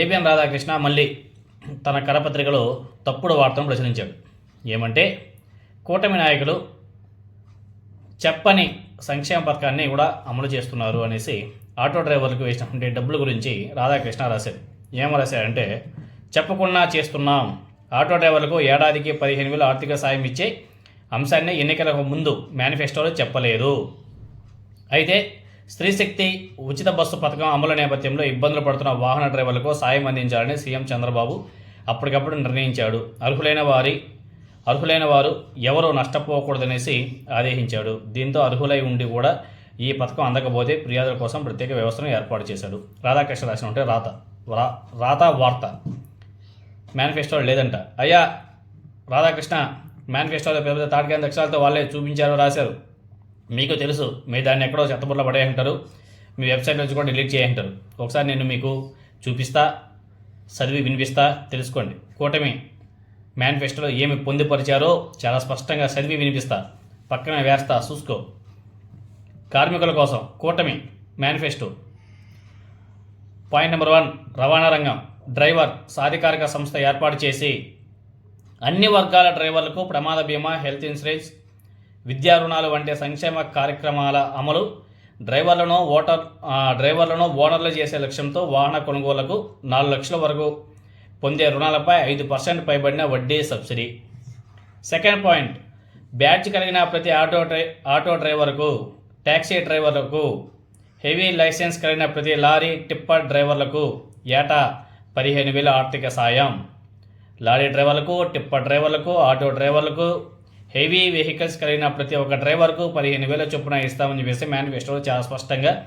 ABN Radhakrishna మళ్ళీ తన కరపత్రికలో తప్పుడు వార్తను ప్రచురించాడు. ఏమంటే కూటమి నాయకులు చెప్పని సంక్షేమ పథకాన్ని కూడా అమలు చేస్తున్నారు అనేసి ఆటో డ్రైవర్లకు వేసినటువంటి డబ్బుల గురించి రాధాకృష్ణ రాశారు ఏమో రాశారంటే చెప్పకుండా చేస్తున్నాం. ఆటో డ్రైవర్లకు ఏడాదికి పదిహేను వేలు ఆర్థిక సాయం ఇచ్చే అంశాన్ని ఎన్నికలకు ముందు మేనిఫెస్టోలో చెప్పలేదు. అయితే స్త్రీశక్తి ఉచిత బస్సు పథకం అమలు నేపథ్యంలో ఇబ్బందులు పడుతున్న వాహన డ్రైవర్లకు సాయం అందించాలని సీఎం చంద్రబాబు అప్పటికప్పుడు నిర్ణయించాడు. అర్హులైన వారి అర్హులైన వారు ఎవరూ నష్టపోకూడదనేసి ఆదేశించాడు దీంతో అర్హులై ఉండి కూడా ఈ పథకం అందకపోతే ఫిర్యాదుల కోసం ప్రత్యేక వ్యవస్థను ఏర్పాటు చేశాడు. రాధాకృష్ణ రాసిన ఉంటే రాత రా రాత వార్త. మేనిఫెస్టోలో లేదంట. అయ్యా రాధాకృష్ణ మేనిఫెస్టోలో పెద్ద పెద్ద తాటకాయ అక్షరాలతో వాళ్ళే చూపించారు రాశారు. మీకు తెలుసు మీరు దాన్ని ఎక్కడో చెత్తబుర్లో పడేయంటారు మీ వెబ్సైట్ నుంచి కూడా డిలీట్ చేయంటారు ఒకసారి నేను మీకు చూపిస్తా చదివి వినిపిస్తా తెలుసుకోండి. కూటమి మేనిఫెస్టోలో ఏమి పొందుపరిచారో చాలా స్పష్టంగా చదివి వినిపిస్తా. పక్కన వేస్తా చూసుకో. కార్మికుల కోసం కూటమి మేనిఫెస్టో. పాయింట్ నెంబర్ వన్ రవాణా రంగం. డ్రైవర్ సాధికారిక సంస్థ ఏర్పాటు చేసి అన్ని వర్గాల డ్రైవర్లకు ప్రమాద బీమా హెల్త్ ఇన్సూరెన్స్ విద్యా రుణాలు వంటి సంక్షేమ కార్యక్రమాల అమలు డ్రైవర్లను ఓటర్ డ్రైవర్లను ఓనర్లు చేసే లక్ష్యంతో వాహన కొనుగోలకు నాలుగు లక్షల వరకు పొందే రుణాలపై ఐదు పర్సెంట్ పైబడిన వడ్డీ సబ్సిడీ. సెకండ్ పాయింట్ బ్యాడ్జ్ కలిగిన ప్రతి ఆటో డ్రై ఆటో డ్రైవర్కు ట్యాక్సీ డ్రైవర్లకు హెవీ లైసెన్స్ కలిగిన ప్రతి లారీ టిప్పర్ డ్రైవర్లకు ఏటా పదిహేను వేల ఆర్థిక సాయం. లారీ డ్రైవర్లకు టిప్పర్ డ్రైవర్లకు ఆటో డ్రైవర్లకు హెవీ వెహికల్స్ కలిగిన ప్రతి ఒక్క డ్రైవర్కు పదిహేను వేల చొప్పున ఇస్తామని చెప్పేసి మేనిఫెస్టోలో చాలా స్పష్టంగా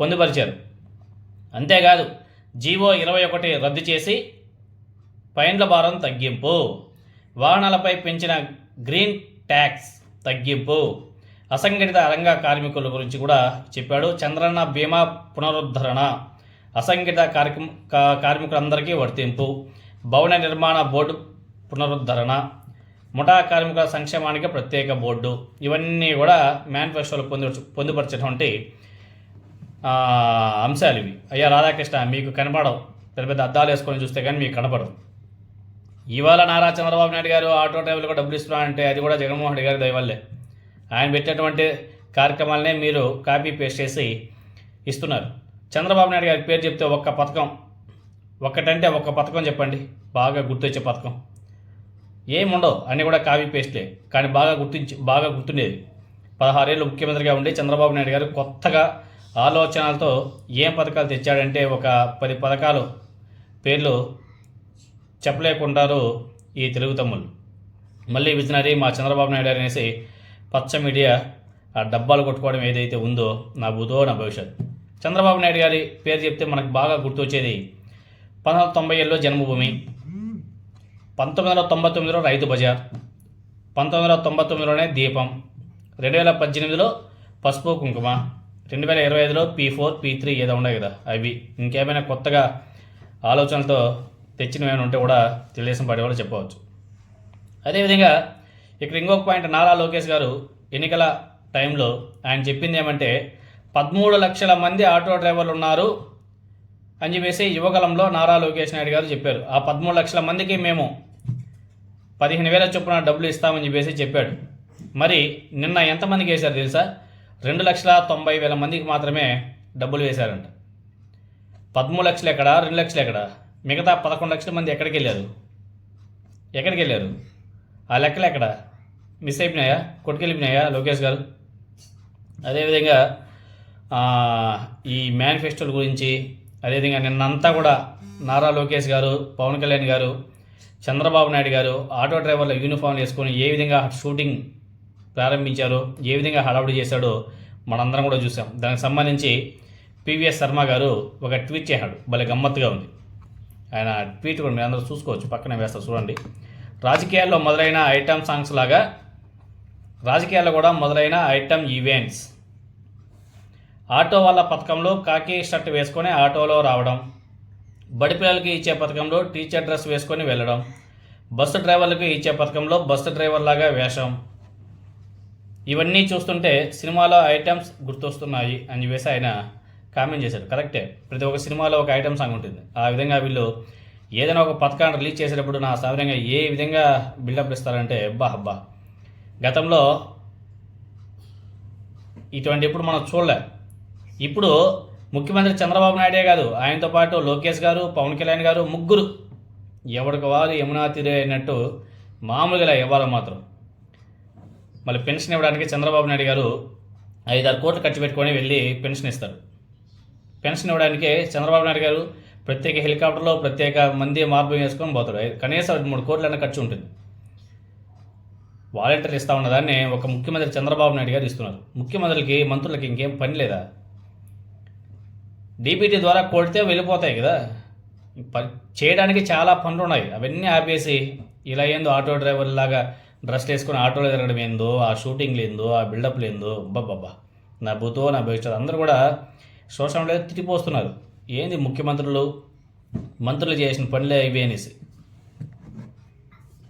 పొందుపరిచారు. అంతేకాదు జీవో ఇరవై ఒకటి రద్దు చేసి పైన్ల భారం తగ్గింపు వాహనాలపై పెంచిన గ్రీన్ ట్యాక్స్ తగ్గింపు అసంఘటిత రంగ కార్మికుల గురించి కూడా చెప్పాడు. చంద్రన్న బీమా పునరుద్ధరణ అసంఘటిత కార్మి కా- కార్మికులందరికీ వర్తింపు భవన నిర్మాణ బోర్డు పునరుద్ధరణ ముఠా కార్మికుల సంక్షేమానికి ప్రత్యేక బోర్డు. ఇవన్నీ కూడా మేనిఫెస్టోలో పొందు పొందుపరిచినటువంటి అంశాలు ఇవి. అయ్యా రాధాకృష్ణ మీకు కనపడవు. పెద్ద పెద్ద అద్దాలు వేసుకొని చూస్తే కానీ మీకు కనపడవు ఇవాళ నారా చంద్రబాబు నాయుడు గారు ఆటో డ్రైవర్లకు డబ్బులు ఇస్తున్నారంటే అది కూడా జగన్మోహన్ రెడ్డి గారి దయవల్లే. ఆయన పెట్టినటువంటి కార్యక్రమాలనే మీరు కాపీ పేస్ట్ చేసి ఇస్తున్నారు. చంద్రబాబు నాయుడు గారి పేరు చెప్తే ఒక్క పథకం. ఒక్కటంటే ఒక్క పథకం చెప్పండి. బాగా గుర్తొచ్చే పథకం. ఏముండవు. అన్నీ కూడా కాపీ పేస్ట్లే కానీ బాగా గుర్తించి బాగా గుర్తుండేది. పదహారేళ్ళు ముఖ్యమంత్రిగా ఉండే చంద్రబాబు నాయుడు గారు కొత్తగా ఆలోచనలతో ఏం పథకాలు తెచ్చాడంటే ఒక పది పథకాలు. పేర్లు చెప్పలేకుంటారు ఈ తెలుగు తమ్ముళ్ళు. మళ్ళీ విజనరీ మా చంద్రబాబు నాయుడు గారు అనేసి పచ్చ మీడియా ఆ డబ్బాలు కొట్టుకోవడం ఏదైతే ఉందో నా బుధో నా భవిష్యత్. చంద్రబాబు నాయుడు గారి పేరు చెప్తే మనకు బాగా గుర్తొచ్చేది పంతొమ్మిది వందల తొంభై ఏళ్ళలో జన్మభూమి. పంతొమ్మిది వందల తొంభై తొమ్మిదిలో రైతు బజార్ పంతొమ్మిది వందల తొంభై తొమ్మిదిలోనే దీపం రెండు వేల పద్దెనిమిదిలో పసుపు కుంకుమ రెండు వేల ఇరవై ఐదులో పీ ఫోర్ పీ త్రీ ఏదో ఉన్నాయి కదా అవి. ఇంకేమైనా కొత్తగా ఆలోచనలతో తెచ్చినవి ఏమైనా ఉంటే కూడా తెలుగుదేశం పార్టీ వాళ్ళు చెప్పవచ్చు. అదేవిధంగా ఇక్కడ ఇంకొక పాయింట్ నారా లోకేష్ గారు ఎన్నికల టైంలో ఆయన చెప్పింది ఏమంటే పదమూడు లక్షల మంది ఆటో డ్రైవర్లు ఉన్నారు అని చెప్పేసి యువకలంలో నారా లోకేష్ నాయుడు గారు చెప్పారు. ఆ పదమూడు లక్షల మందికి మేము పదిహేను వేల చొప్పున డబ్బులు ఇస్తామని చెప్పేసి చెప్పాడు. మరి నిన్న ఎంతమందికి వేశారు తెలుసా? రెండు లక్షల తొంభై వేల మందికి మాత్రమే డబ్బులు వేశారంట. పదమూడు లక్షలు ఎక్కడ? రెండు లక్షలు ఎక్కడ? మిగతా పదకొండు లక్షల మంది ఎక్కడికి వెళ్ళారు? ఎక్కడికి వెళ్ళారు? ఆ లెక్కలు ఎక్కడ? మిస్ అయిపోయినాయా? కొట్టుకెళ్ళిపోయినాయా లోకేష్ గారు? అదేవిధంగా ఈ మేనిఫెస్టోల గురించి అదేవిధంగా నిన్నంతా కూడా నారా లోకేష్ గారు పవన్ కళ్యాణ్ గారు చంద్రబాబు నాయుడు గారు ఆటో డ్రైవర్ల యూనిఫామ్లు వేసుకొని ఏ విధంగా షూటింగ్ ప్రారంభించారో ఏ విధంగా హడావుడి చేశాడో మనందరం కూడా చూసాం దానికి సంబంధించి పివిఎస్ శర్మ గారు ఒక ట్వీట్ చేశాడు. భలే గమ్మత్తుగా ఉంది. ఆయన ట్వీట్ కూడా మీరు అందరూ చూసుకోవచ్చు. పక్కనే వేస్తారు చూడండి. రాజకీయాల్లో మొదలైన ఐటమ్ సాంగ్స్ లాగా రాజకీయాల్లో కూడా మొదలైన ఐటమ్ ఈవెంట్స్. ఆటో వాళ్ళ పథకంలో కాకి షర్ట్ వేసుకొని ఆటోలో రావడం బడి పిల్లలకి ఇచ్చే పథకంలో టీచర్ డ్రెస్ వేసుకొని వెళ్ళడం బస్సు డ్రైవర్లకు ఇచ్చే పథకంలో బస్సు డ్రైవర్ లాగా వేషం. ఇవన్నీ చూస్తుంటే సినిమాలో ఐటమ్స్ గుర్తొస్తున్నాయి అని చెప్పేసి ఆయన కామెంట్ చేశాడు. కరెక్టే. ప్రతి ఒక్క సినిమాలో ఒక ఐటమ్ సాంగ్ ఉంటుంది. ఆ విధంగా వీళ్ళు ఏదైనా ఒక పథకాన్ని రిలీజ్ చేసేటప్పుడు నా సాధారణంగా ఏ విధంగా బిల్డప్ ఇస్తారంటే అబ్బా అబ్బా. గతంలో ఇటువంటి ఎప్పుడు మనం చూడలే. ఇప్పుడు ముఖ్యమంత్రి చంద్రబాబు నాయుడే కాదు ఆయనతో పాటు లోకేష్ గారు పవన్ కళ్యాణ్ గారు ముగ్గురు. ఎవరికి వారు యమునా తీరే అయినట్టు మామూలుగా ఇవ్వాలి మాత్రం? మళ్ళీ పెన్షన్ ఇవ్వడానికి చంద్రబాబు నాయుడు గారు ఐదారు కోట్లు ఖర్చు పెట్టుకొని వెళ్ళి పెన్షన్ ఇస్తారు. పెన్షన్ ఇవ్వడానికి చంద్రబాబు నాయుడు గారు ప్రత్యేక హెలికాప్టర్లో ప్రత్యేక మంది మార్పు వేసుకొని పోతారు. కనీసం మూడు కోట్లైనా ఖర్చు ఉంటుంది. వాలంటీర్లు ఇస్తా ఉన్నదాన్ని ఒక ముఖ్యమంత్రి చంద్రబాబు నాయుడు గారు ఇస్తున్నారు. ముఖ్యమంత్రులకి మంత్రులకి ఇంకేం పని లేదా? డీబీటీ ద్వారా కొడితే వెళ్ళిపోతాయి కదా. చేయడానికి చాలా పనులు ఉన్నాయి అవన్నీ ఆపేసి ఇలా ఏందో ఆటో డ్రైవర్ లాగా డ్రెస్ వేసుకుని ఆటోలో తిరగడం ఏందో ఆ షూటింగ్లు ఏందో ఆ బిల్డప్లు ఏందో అబ్బబ్బబ్బా. నా బుతో నా భవిష్యత్ అందరూ కూడా సోషల్ మీడియా తిట్టిపోస్తున్నారు. ఏంది ముఖ్యమంత్రులు? మంత్రులు చేసిన పనులే ఇవి అనేసి.